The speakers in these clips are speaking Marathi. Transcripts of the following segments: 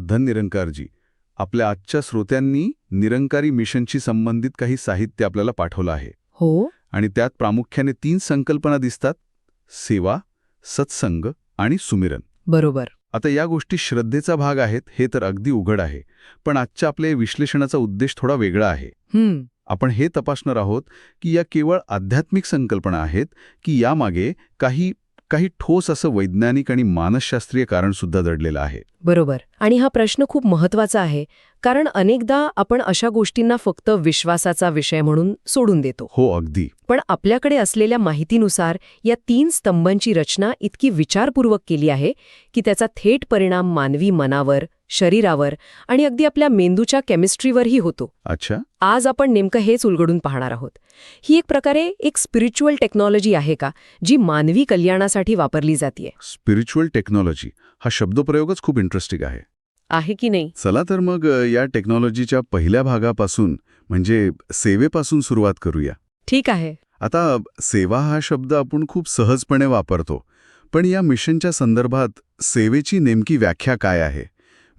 धन निरंकारजी आपल्या आजच्या श्रोत्यांनी निरंकारी मिशनशी संबंधित काही साहित्य आपल्याला पाठवलं आहे. हो. आणि त्यात प्रामुख्याने तीन संकल्पना दिसतात सेवा सत्संग आणि सुमिरन. बरोबर. आता या गोष्टी श्रद्धेचा भाग आहेत हे तर अगदी उघड आहे पण आजच्या आपल्या विश्लेषणाचा उद्देश थोडा वेगळा आहे. आपण हे तपासणार आहोत की या केवळ आध्यात्मिक संकल्पना आहेत की यामागे काही काही ठोस असं वैज्ञानिक आणि मानसशास्त्रीय कारण सुद्धा दडलेलं आहे. बरोबर. आणि हा प्रश्न खूप महत्त्वाचा आहे कारण अनेकदा आपण अशा गोष्टींना फक्त विश्वासाचा विषय म्हणून सोडून देतो. हो अगदी. पण आपल्याकडे असलेल्या माहितीनुसार या तीन स्तंभांची रचना इतकी विचारपूर्वक केली आहे की त्याचा थेट परिणाम मानवी मनावर शरीरावर आणि अगदी आपल्या मेंदूच्या केमिस्ट्रीवरही होतो. अच्छा. आज आपण नेमकं हेच उलगडून पाहणार आहोत. ही एक प्रकारे एक स्पिरिच्युअल टेक्नॉलॉजी आहे का जी मानवी कल्याणासाठी वापरली जाते स्पिरिच्युअल टेक्नॉलॉजी हा शब्दप्रयोगच खूप इंटरेस्टिंग आहे. आहे की नाही? चला तर मग या टेक्नॉलॉजीच्या पहिल्या भागापासून म्हणजे सेवेपासून सुरुवात करूया. ठीक आहे. आता सेवा हा शब्द आपण खूप सहजपणे वापरतो पण या मिशनच्या संदर्भात सेवेची नेमकी व्याख्या काय आहे?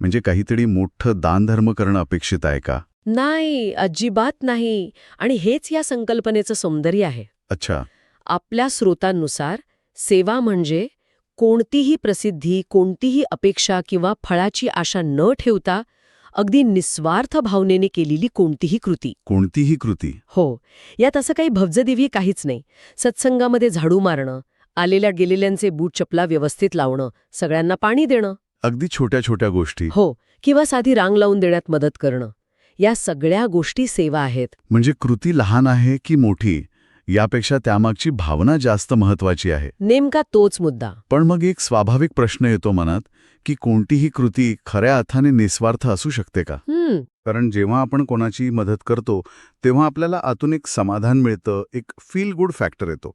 म्हणजे काहीतरी मोठं दानधर्म करणं अपेक्षित आहे का? नाही अजिबात नाही. आणि हेच या संकल्पनेचं सौंदर्य आहे. अच्छा. आपल्या स्रोतांनुसार सेवा म्हणजे कोणतीही प्रसिद्धी कोणतीही अपेक्षा किंवा फळाची आशा न ठेवता अगदी निस्वार्थ भावनेने केलेली कोणतीही कृती. कोणतीही कृती. हो यात असं काही भवजदिवी काहीच नाही. सत्संगामध्ये झाडू मारणं आलेल्या गेलेल्यांचे बूट चपला व्यवस्थित लावणं सगळ्यांना पाणी देणं. अगदी छोट्या छोट्या गोष्टी. हो किंवा साधी रांग लावून देण्यात मदत करणं. या सगळ्या गोष्टी सेवा आहेत. म्हणजे कृती लहान आहे की मोठी यापेक्षा त्यामागची भावना जास्त महत्वाची आहे. नेमका तोच मुद्दा. पण मग एक स्वाभाविक प्रश्न येतो मनात की कोणतीही कृती खऱ्या अर्थाने निस्वार्थ असू शकते का? कारण जेव्हा आपण कोणाची मदत करतो तेव्हा आपल्याला आतून एक समाधान मिळतं एक फील गुड फॅक्टर येतो.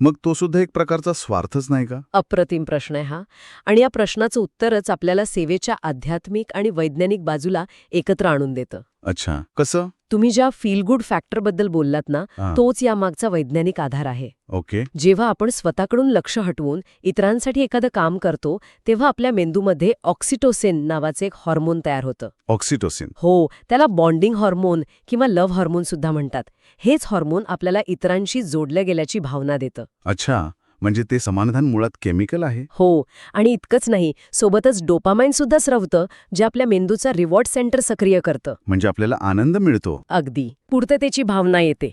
मग तो सुद्धा एक प्रकारचा स्वार्थच नाही का? अप्रतिम प्रश्न आहे हा. आणि या प्रश्नाचं उत्तरच आपल्याला सेवेच्या आध्यात्मिक आणि वैज्ञानिक बाजूला एकत्र आणून देतं. अच्छा. कसं? तुम्ही ज्या फील गुड फॅक्टरबद्दल बोललात ना तोच यामागचा वैज्ञानिक आधार आहे. ओके. जेव्हा आपण स्वतःकडून लक्ष हटवून इतरांसाठी एखादं काम करतो तेव्हा आपल्या मेंदूमध्ये ऑक्सिटोसिन नावाचे एक हॉर्मोन तयार होतं. ऑक्सिटोसिन हो त्याला बॉन्डिंग हॉर्मोन किंवा लव्ह हॉर्मोन सुद्धा म्हणतात. हेच हॉर्मोन आपल्याला इतरांशी जोडल्या गेल्याची भावना देतं. अच्छा. म्हणजे ते समाधान मुळात केमिकल आहे? हो आणि इतकंच नाही सोबतच डोपामाइन सुद्धा स्रवतं जे आपल्या मेंदूचा रिवॉर्ड सेंटर सक्रिय करतं. म्हणजे आपल्याला आनंद मिळतो. अगदी. पूर्ततेची भावना येते.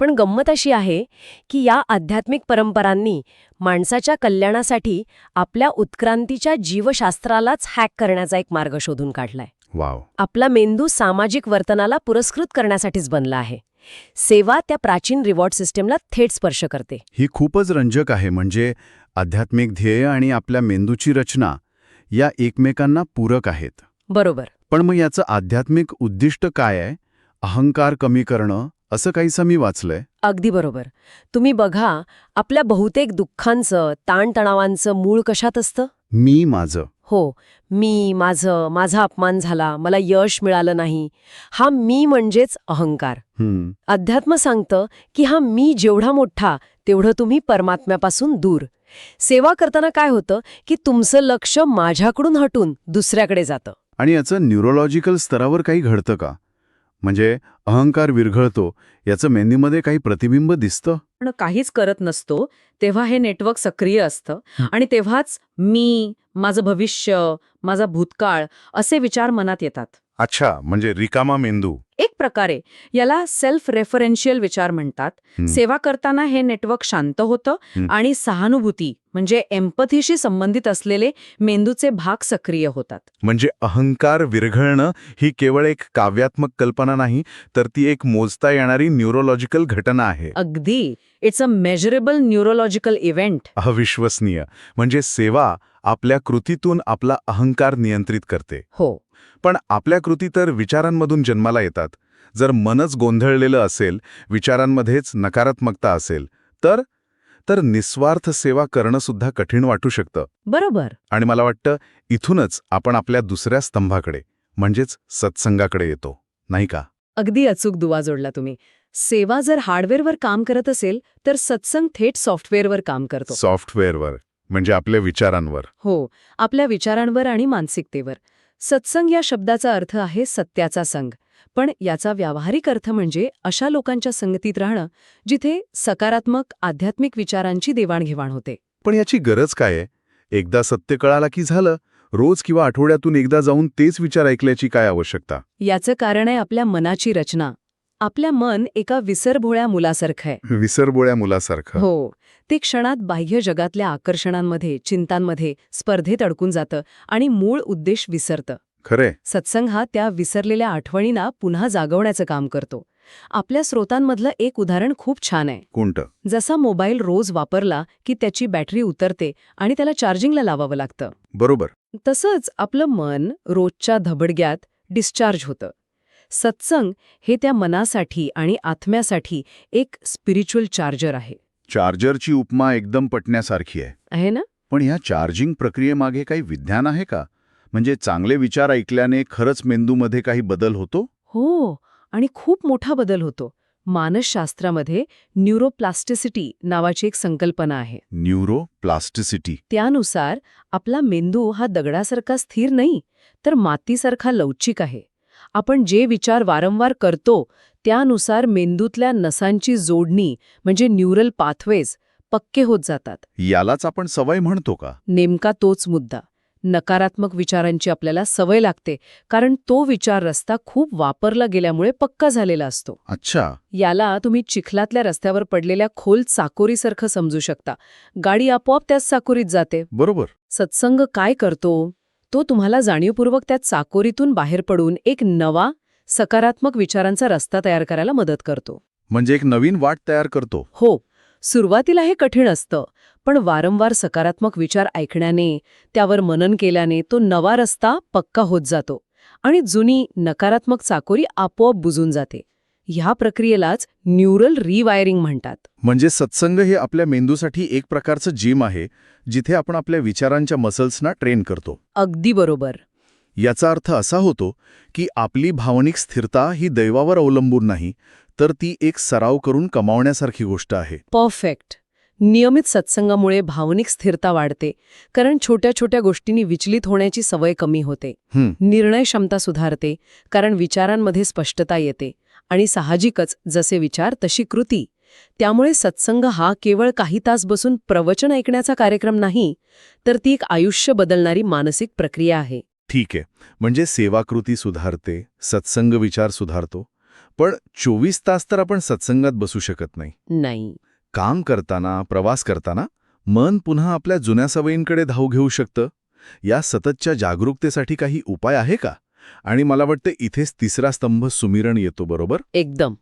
पण गंमत अशी आहे की या आध्यात्मिक परंपरांनी माणसाच्या कल्याणासाठी आपल्या उत्क्रांतीच्या जीवशास्त्रालाच हॅक करण्याचा एक मार्ग शोधून काढलाय. वाव. आपला मेंदू सामाजिक वर्तनाला पुरस्कृत करण्यासाठीच बनला आहे. सेवा त्या प्राचीन रिवॉर्ड सिस्टमला थेट स्पर्श करते. ही खूपच रंजक आहे म्हणजे आध्यात्मिक ध्येय आणि आपल्या मेंदूची रचना या एकमेकांना पूरक आहेत. बरोबर. पण मग याचं आध्यात्मिक उद्दिष्ट काय आहे? अहंकार कमी करणं असं काहीसं मी वाचलंय? अगदी बरोबर. तुम्ही बघा आपल्या बहुतेक दुःखांचं ताणतणावांचं मूळ कशात असतं? मी माझं. हो मी माझं माझा अपमान झाला मला यश मिळालं नाही. हा मी म्हणजेच अहंकार. अध्यात्म सांगतं की हा मी जेवढा मोठा तेवढं तुम्ही परमात्म्यापासून दूर. सेवा करताना काय होतं की तुमचं लक्ष माझ्याकडून हटून दुसऱ्याकडे जातं. आणि याचं न्यूरोलॉजिकल स्तरावर काही घडतं का? म्हणजे अहंकार विरघळतो याचं मेंदीमध्ये काही प्रतिबिंब दिसतं? पण काहीच करत नसतो तेव्हा हे नेटवर्क सक्रिय असतं. आणि तेव्हाच मी माझं भविष्य माझा भूतकाळ असे विचार मनात येतात. अच्छा म्हणजे रिकामा मेंदू. एक प्रकारे याला सेल्फ रेफरेन्शियल विचार म्हणतात. सेवा करताना हे नेटवर्क शांत होतं. आणि सहानुभूती म्हणजे एम्पथीशी संबंधित असलेले मेंदूचे भाग सक्रिय होतात. म्हणजे अहंकार विरघळणं ही केवळ एक काव्यात्मक कल्पना नाही तर ती एक मोजता येणारी न्यूरोलॉजिकल घटना आहे. अगदी. It's a measurable neurological event अविश्वसनीय. म्हणजे सेवा आपल्या कृतीतून आपला अहंकार नियंत्रित करते. हो. पण आपल्या कृती तर विचारांमधून जन्माला येतात. जर मनच गोंधळलेलं असेल विचारांमध्येच नकारात्मकता असेल तर तर निस्वार्थ सेवा करणं सुद्धा कठीण वाटू शकतं. बरोबर. आणि मला वाटतं इथूनच आपण आपल्या दुसऱ्या स्तंभाकडे म्हणजेच सत्संगाकडे येतो. नाही का? अगदी अचूक दुवा जोडला तुम्ही. सेवा जर हार्डवेअरवर काम करत असेल तर सत्संग थेट सॉफ्टवेअरवर काम करतो. सॉफ्टवेअरवर. म्हणजे आपल्या विचारांवर. हो आपल्या विचारांवर आणि मानसिकतेवर. सत्संग या शब्दाचा अर्थ आहे सत्याचा संग. पण याचा व्यावहारिक अर्थ म्हणजे अशा लोकांच्या संगतीत राहणं जिथे सकारात्मक आध्यात्मिक विचारांची देवाणघेवाण होते. पण याची गरज काय आहे? एकदा सत्य कळाला की झालं रोज किंवा आठवड्यातून एकदा जाऊन तेच विचार ऐकल्याची काय आवश्यकता? याचं कारण आहे आपल्या मनाची रचना. आपल्या मन एका विसरभोळ्या मुलासारखं आहे. विसरबोळ्या मुलासारखं. हो ते क्षणात बाह्य जगातल्या आकर्षणांमध्ये चिंतांमध्ये स्पर्धेत अडकून जातं आणि मूळ उद्देश विसरतं. खरे सत्संग हा त्या विसरलेल्या आठवणींना पुन्हा जागवण्याचं काम करतो. आपल्या स्रोतांमधलं एक उदाहरण खूप छान आहे. कोणतं? जसा मोबाईल रोज वापरला की त्याची बॅटरी उतरते आणि त्याला चार्जिंगला लावावं लागतं. बरोबर. तसंच आपलं मन रोजच्या धबडग्यात डिस्चार्ज होतं. सत्संग हे त्या मनासाठी आणि आत्म्यासाठी एक स्पिरिच्युअल चार्जर आहे. चार्जरची उपमा एकदम पटण्यासारखी आहे. आहे ना? पण ह्या चार्जिंग प्रक्रियेमागे काही विज्ञान आहे का? म्हणजे चांगले विचार ऐकल्याने खरंच मेंदूमध्ये काही बदल होतो? हो आणि खूप मोठा बदल होतो. मानसशास्त्रामध्ये न्यूरोप्लास्टिसिटी नावाची एक संकल्पना आहे. न्यूरो प्लास्टिसिटी त्यानुसार आपला मेंदू हा दगडासारखा स्थिर नाही तर मातीसारखा लवचिक आहे. आपण जे विचार वारंवार करतो त्यानुसार मेंदूतल्या नसांची जोडणी म्हणजे न्यूरल पाथवेज पक्के होत जातात. यालाच आपण सवय म्हणतो का? नेमका तोच मुद्दा. नकारात्मक विचारांची आपल्याला सवय लागते कारण तो विचार रस्ता खूप वापरला गेल्यामुळे पक्का झालेला असतो. अच्छा. याला तुम्ही चिखलातल्या रस्त्यावर पडलेल्या खोल चाकोरीसारखं समजू शकता. गाडी आपोआप त्याच चाकोरीत जाते. बरोबर. सत्संग काय करतो? तो तुम्हाला जाणीवपूर्वक त्या चाकोरीतून बाहेर पडून एक नवा सकारात्मक विचारांचा रस्ता तयार करायला मदत करतो. म्हणजे एक नवीन वाट तयार करतो. हो सुरुवातीला हे कठीण असतं पण वारंवार सकारात्मक विचार ऐकण्याने त्यावर मनन केल्याने तो नवा रस्ता पक्का होत जातो आणि जुनी नकारात्मक चाकोरी आपोआप बुजून जाते. ह्या प्रक्रियेलाच न्यूरल रिवायरिंग म्हणतात. म्हणजे सत्संग हे आपल्या मेंदूसाठी एक प्रकारचं जिम आहे जिथे आपण आपल्या विचारांच्या मसल्सना ट्रेन करतो. अगदी बरोबर. याचा अर्थ असा होतो की आपली भावनिक स्थिरता ही दैवावर अवलंबून नाही तर ती एक सराव करून कमावण्यासारखी गोष्ट आहे. परफेक्ट नियमित सत्संगामुळे भावनिक स्थिरता वाढते कारण छोट्या छोट्या गोष्टींनी विचलित होण्याची सवय कमी होते. निर्णय क्षमता सुधारते कारण विचारांमध्ये स्पष्टता येते आणि साहजिकच जसे विचार तशी कृती. त्यामुळे सत्संग हा केवळ काही तास बसून प्रवचन ऐकण्याचा कार्यक्रम नाही तर ती एक आयुष्य बदलणारी मानसिक प्रक्रिया आहे. ठीक आहे. म्हणजे सेवाकृती सुधारते सत्संग विचार सुधारतो पण चोवीस तास तर आपण सत्संगात बसू शकत नाही. नाही. काम करताना प्रवास करताना मन पुन्हा आपल्या जुन्या सवयींकडे धाव घेऊ शकतं. या सततच्या जागरूकतेसाठी काही उपाय आहे का? आणि मला वाटतं इथेच तिसरा स्तंभ सुमिरण येतो बरोबर? एकदम.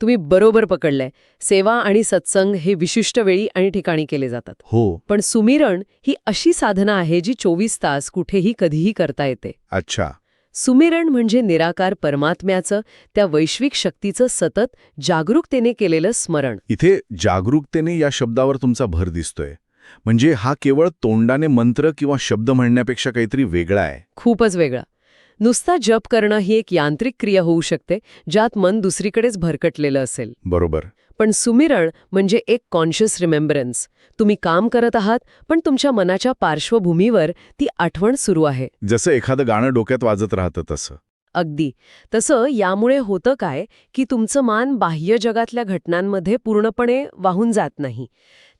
तुम्ही बरोबर पकडलंय. सेवा आणि सत्संग हे विशिष्ट वेळी आणि ठिकाणी केले जातात. हो. पण सुमिरण ही अशी साधना आहे जी चोवीस तास कुठेही कधीही करता येते. अच्छा. सुमिरण म्हणजे निराकार परमात्म्याचं त्या वैश्विक शक्तीचं सतत जागरूकतेने केलेलं स्मरण. इथे जागरूकतेने या शब्दावर तुमचा भर दिसतोय. म्हणजे हा केवळ तोंडाने मंत्र किंवा शब्द म्हणण्यापेक्षा काहीतरी वेगळा आहे. खूपच वेगळा. नुसता जप करणं ही एक यांत्रिक क्रिया होऊ शकते ज्यात मन दुसरीकडेच भरकटलेलं असेल. बरोबर. पण सुमिरण म्हणजे एक कॉन्शियस रिमेंबरन्स तुम्ही काम करत आहात पण तुमच्या मनाच्या पार्श्वभूमीवर ती आठवण सुरू आहे. जसं एखादं गाणं डोक्यात वाजत राहतं तसं. अगदी. तसं यामुळे होतं काय की तुमचं मान बाह्य जगातल्या घटनांमध्ये पूर्णपणे वाहून जात नाही.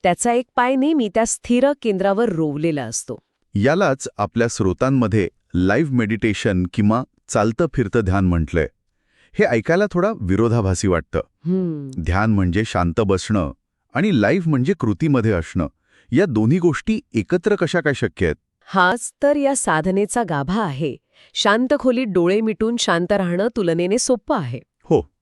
त्याचा एक पाय नेहमी त्या स्थिर केंद्रावर रोवलेला असतो. यालाच आपल्या स्रोतांमध्ये लाईव्ह मेडिटेशन किंवा चालतं फिरतं ध्यान म्हटलंय. हे ऐकायला थोडा विरोधाभासी वाटतं. ध्यान म्हणजे शांत बसणं आणि लाईव्ह म्हणजे कृतीमध्ये असणं. या दोन्ही गोष्टी एकत्र कशा काय शक्य आहेत? हाच तर या साधनेचा गाभा आहे. शांत खोलीत डोळे मिटून शांत राहणं तुलनेने सोपं आहे. हो.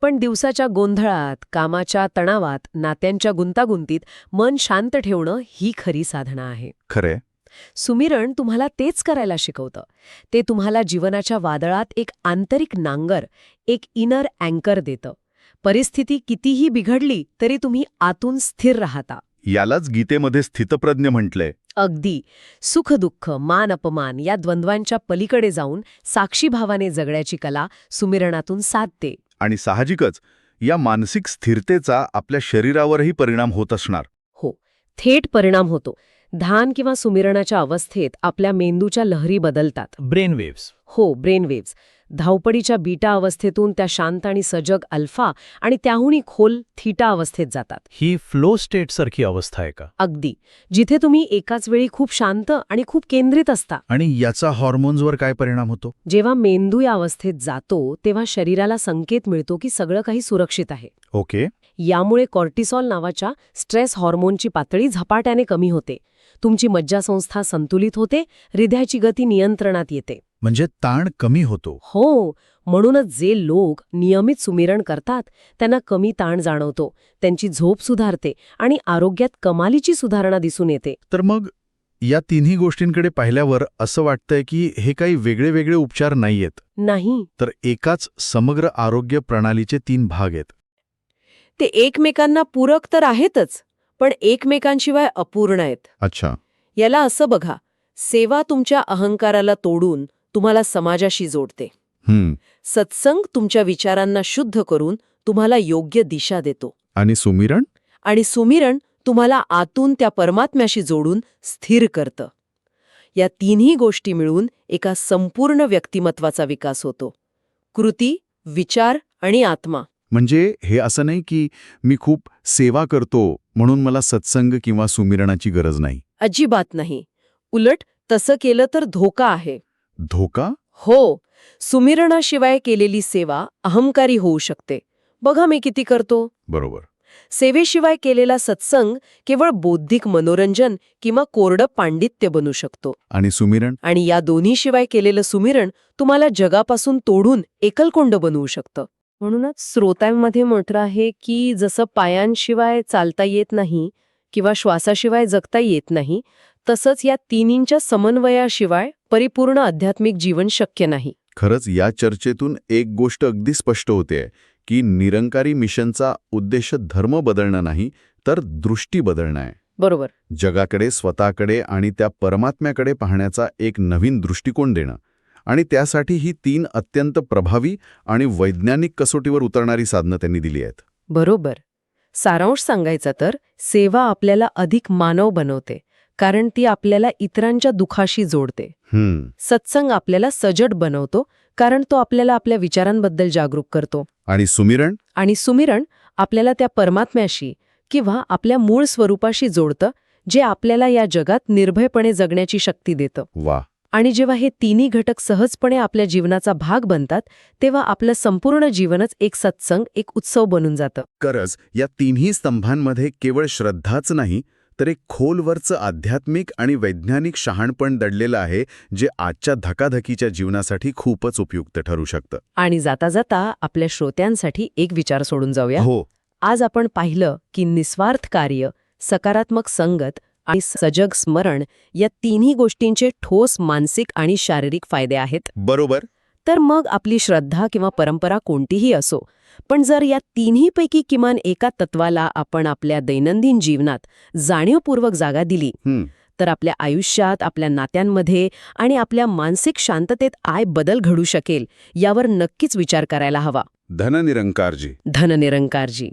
पण दिवसाच्या गोंधळात कामाच्या तणावात नात्यांच्या गुंतागुंतीत मन शांत ठेवणं ही खरी साधना आहे. खरंय. सुमिरण तुम्हाला तेच करायला शिकवतं. ते तुम्हाला जीवनाच्या वादळात एक आंतरिक नांगर एक इनर अँकर देतं. परिस्थिती कितीही बिघडली तरी तुम्ही आतून स्थिर राहता. यालाच गीतेमध्ये स्थितप्रज्ञ म्हटलंय अगदी. सुखदुःख मान अपमान या द्वंद्वांच्या पलीकडे जाऊन साक्षीभावाने जगण्याची कला सुमिरणातून साधते. आणि साहजिकच या मानसिक स्थिरतेचा आपल्या शरीरावरही परिणाम होत असणार. हो. थेट परिणाम होतो. ध्यान किंवा सुमिरणाच्या अवस्थेत आपल्या मेंदूच्या लहरी बदलतात. ब्रेन वेव्स हो ब्रेन वेव्स धावपडीच्या बीटा अवस्थेतून त्या शांत आणि सजग अल्फा आणि त्याहूनही खोल थीटा अवस्थेत जातात. ही फ्लो स्टेट सारखी अवस्था आहे का? अगदी. जिथे तुम्ही एकाच वेळी खूप शांत आणि खूप केंद्रित असता. आणि याचा हॉर्मोन्सवर काय परिणाम होतो? जेव्हा मेंदू या अवस्थेत जातो तेव्हा शरीराला संकेत मिळतो की सगळं काही सुरक्षित आहे. ओके यामुळे कॉर्टिसॉल नावाच्या स्ट्रेस हॉर्मोनची पातळी झपाट्याने कमी होते. तुमची मज्जासंस्था संतुलित होते हृदयाची गती नियंत्रणात येते. म्हणजे ताण कमी होतो. हो म्हणूनच जे लोक नियमित सुमिरण करतात त्यांना कमी ताण जाणवतो त्यांची झोप सुधारते आणि आरोग्यात कमालीची सुधारणा दिसून येते. तर मग या तिन्ही गोष्टींकडे पाहिल्यावर असं वाटतंय की हे काही वेगळे वेगळे उपचार नाहीयेत. नाही. तर एकाच समग्र आरोग्य प्रणालीचे तीन भाग आहेत. ते एकमेकांना पूरक तर आहेतच पण एकमेकांशिवाय अपूर्ण आहेत. अच्छा. याला असं बघा सेवा तुमच्या अहंकाराला तोडून तुम्हाला समाजाशी जोडते. हम्म. सत्संग तुमच्या विचारांना शुद्ध करून तुम्हाला योग्य दिशा देतो. आणि सुमिरण आणि सुमिरण तुम्हाला आतून त्या परमात्म्याशी जोडून स्थिर करतं. या तिन्ही गोष्टी मिळून एका संपूर्ण व्यक्तिमत्वाचा विकास होतो. कृती विचार आणि आत्मा. म्हणजे हे असं नाही की मी खूप सेवा करतो म्हणून मला सत्संग किंवा सुमिरणाची गरज नाही. अजिबात नाही. उलट तसं केलं तर धोका आहे. धोका? हो. सुमिरणाशिवाय केलेली सेवा अहंकारी होऊ शकते. बघा मी किती करतो. बरोबर. सेवेशिवाय केलेला सत्संग केवळ बौद्धिक मनोरंजन किंवा कोरडं पांडित्य बनू शकतो. आणि सुमिरण आणि या दोन्हीशिवाय केलेलं सुमिरण तुम्हाला जगापासून तोडून एकलकोंड बनवू शकतं. म्हणूनच श्रोत्यांमध्ये म्हटलं आहे की जसं पायांशिवाय चालता येत नाही किंवा श्वासाशिवाय जगता येत नाही तसंच या तिन्हींच्या समन्वयाशिवाय परिपूर्ण आध्यात्मिक जीवन शक्य नाही. खरंच या चर्चेतून एक गोष्ट अगदी स्पष्ट होते की निरंकारी मिशनचा उद्देश धर्म बदलणं नाही तर दृष्टी बदलणं आहे. बरोबर. जगाकडे स्वतःकडे आणि त्या परमात्म्याकडे पाहण्याचा एक नवीन दृष्टिकोन देणं. आणि त्यासाठी ही तीन अत्यंत प्रभावी आणि वैज्ञानिक कसोटीवर उतरणारी साधनं त्यांनी दिली आहेत. बरोबर. सारांश सांगायचा तर सेवा आपल्याला अधिक मानव बनवते कारण ती आपल्याला इतरांच्या दुखाशी जोडते. हम्म. सत्संग आपल्याला सजड बनवतो कारण तो आपल्याला आपल्या विचारांबद्दल जागरूक करतो. आणि सुमिरण आणि सुमिरण आपल्याला त्या परमात्म्याशी किंवा आपल्या मूळ स्वरूपाशी जोडतं जे आपल्याला या जगात निर्भयपणे जगण्याची शक्ती देतं. वा. आणि जेव्हा हे तिन्ही घटक सहजपणे आपल्या जीवनाचा भाग बनतात तेव्हा आपलं संपूर्ण जीवनच एक सत्संग एक उत्सव बनून जातं. खरंच या तिन्ही स्तंभांमध्ये केवळ श्रद्धाच नाही तर एक खोलवरचं आध्यात्मिक आणि वैज्ञानिक शहाणपण दडलेलं आहे जे आजच्या धकाधकीच्या जीवनासाठी खूपच उपयुक्त ठरू शकतं. आणि जाता जाता आपल्या श्रोत्यांसाठी एक विचार सोडून जाऊया. हो. आज आपण पाहिलं की निस्वार्थ कार्य सकारात्मक संगत आणि सजग स्मरण या तिन्ही गोष्टींचे ठोस मानसिक आणि शारीरिक फायदे आहेत. बरोबर. तर मग आपली श्रद्धा किंवा परंपरा कोणतीही असो पण जर या तिन्हीपैकी किमान एका तत्वाला आपण आपल्या दैनंदिन जीवनात जाणीवपूर्वक जागा दिली तर आपल्या आयुष्यात आपल्या नात्यांमध्ये आणि आपल्या मानसिक शांततेत आय बदल घडू शकेल यावर नक्कीच विचार करायला हवा. धननिरंकारजी. धननिरंकारजी.